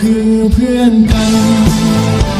คือเพื่อนกัน